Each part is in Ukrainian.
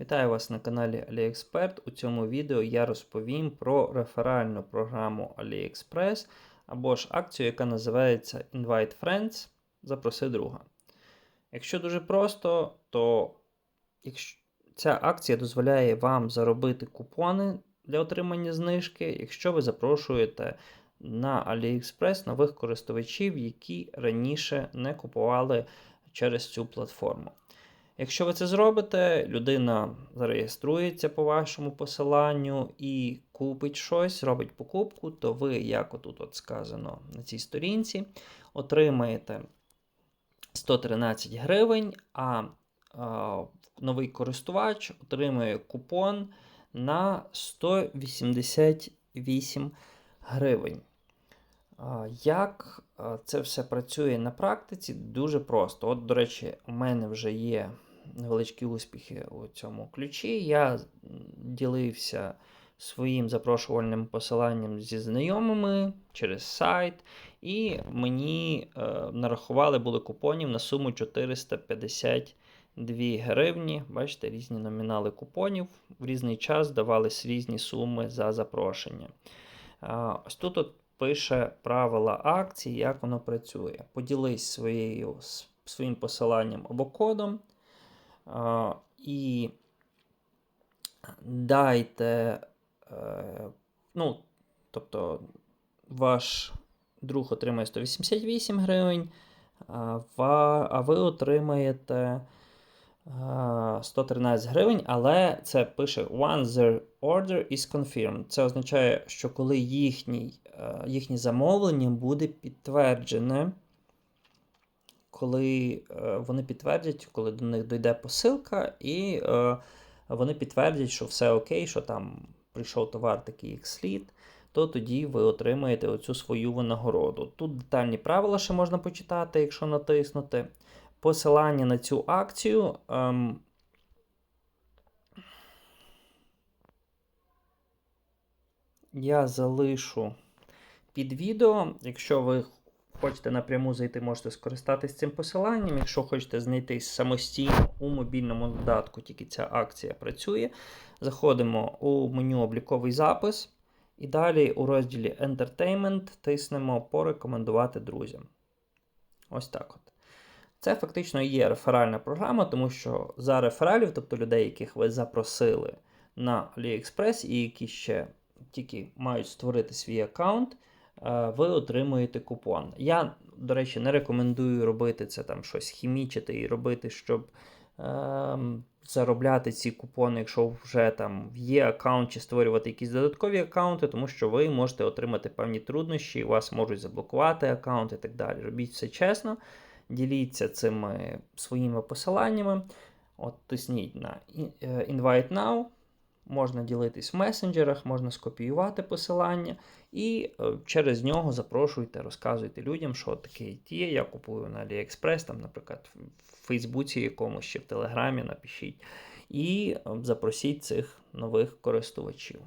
Вітаю вас на каналі AliExpert. У цьому відео я розповім про реферальну програму AliExpress або ж акцію, яка називається Invite Friends. Запроси друга. Якщо дуже просто, то якщо ця акція дозволяє вам заробити купони для отримання знижки, якщо ви запрошуєте на AliExpress нових користувачів, які раніше не купували через цю платформу. Якщо ви це зробите, людина зареєструється по вашому посиланню і купить щось, робить покупку, то ви, як отут от сказано на цій сторінці, отримаєте 113 гривень, а, новий користувач отримує купон на 188 гривень. Як це все працює на практиці? Дуже просто. От, до речі, у мене вже є невеличкі успіхи у цьому ключі. Я ділився своїм запрошувальним посиланням зі знайомими через сайт, і мені е, нарахували були купонів на суму 452 гривні. Бачите, різні номінали купонів. В різний час давались різні суми за запрошення. А, ось тут от пише правила акції, як воно працює. Поділись своєю, своїм посиланням або кодом. І дайте, е, ну, тобто, ваш друг отримає 188 гривень, а, ви отримаєте 113 гривень, але це пише Once the order is confirmed. Це означає, що коли їхній, е, їхнє замовлення буде підтверджене, коли е, вони підтвердять, коли до них дійде посилка, і е, вони підтвердять, що все окей, що там прийшов товар такий як слід, то тоді ви отримаєте оцю свою винагороду. Тут детальні правила ще можна почитати, якщо натиснути. Посилання на цю акцію. Ем, я залишу під відео. Якщо ви хочете напряму зайти, можете скористатися цим посиланням. Якщо хочете знайти самостійно у мобільному додатку, тільки ця акція працює. Заходимо у меню обліковий запис. І далі у розділі Entertainment тиснемо Порекомендувати друзям. Ось так от. Це фактично є реферальна програма, тому що за рефералів, тобто людей, яких ви запросили на AliExpress і які ще тільки мають створити свій аккаунт, ви отримуєте купон. Я, до речі, не рекомендую робити це там щось хімічити і робити, щоб е, заробляти ці купони, якщо вже там є аккаунт чи створювати якісь додаткові аккаунти, тому що ви можете отримати певні труднощі, вас можуть заблокувати аккаунт і так далі. Робіть все чесно, діліться цими своїми посиланнями. От Тисніть на Invite Now. Можна ділитись в месенджерах, можна скопіювати посилання і е, через нього запрошуйте, розказуйте людям, що таке є. Я купую на AliExpress, там, наприклад, в Фейсбуці якомусь чи в Телеграмі напишіть. І е, запросіть цих нових користувачів.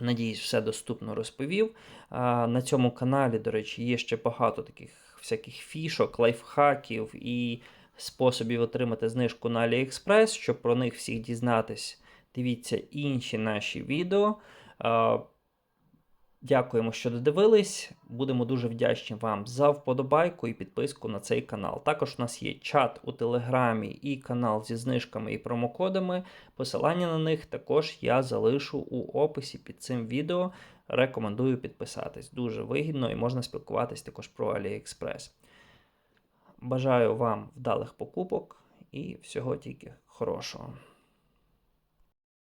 Надіюсь, все доступно розповів. На цьому каналі, до речі, є ще багато таких всяких фішок, лайфхаків і способів отримати знижку на AliExpress, щоб про них всіх дізнатись. Дивіться інші наші відео. Дякуємо, що додивились. Будемо дуже вдячні вам за вподобайку і підписку на цей канал. Також у нас є чат у Телеграмі і канал зі знижками і промокодами. Посилання на них також я залишу у описі під цим відео. Рекомендую підписатись. Дуже вигідно і можна спілкуватись також про AliExpress. Бажаю вам вдалих покупок і всього тільки хорошого.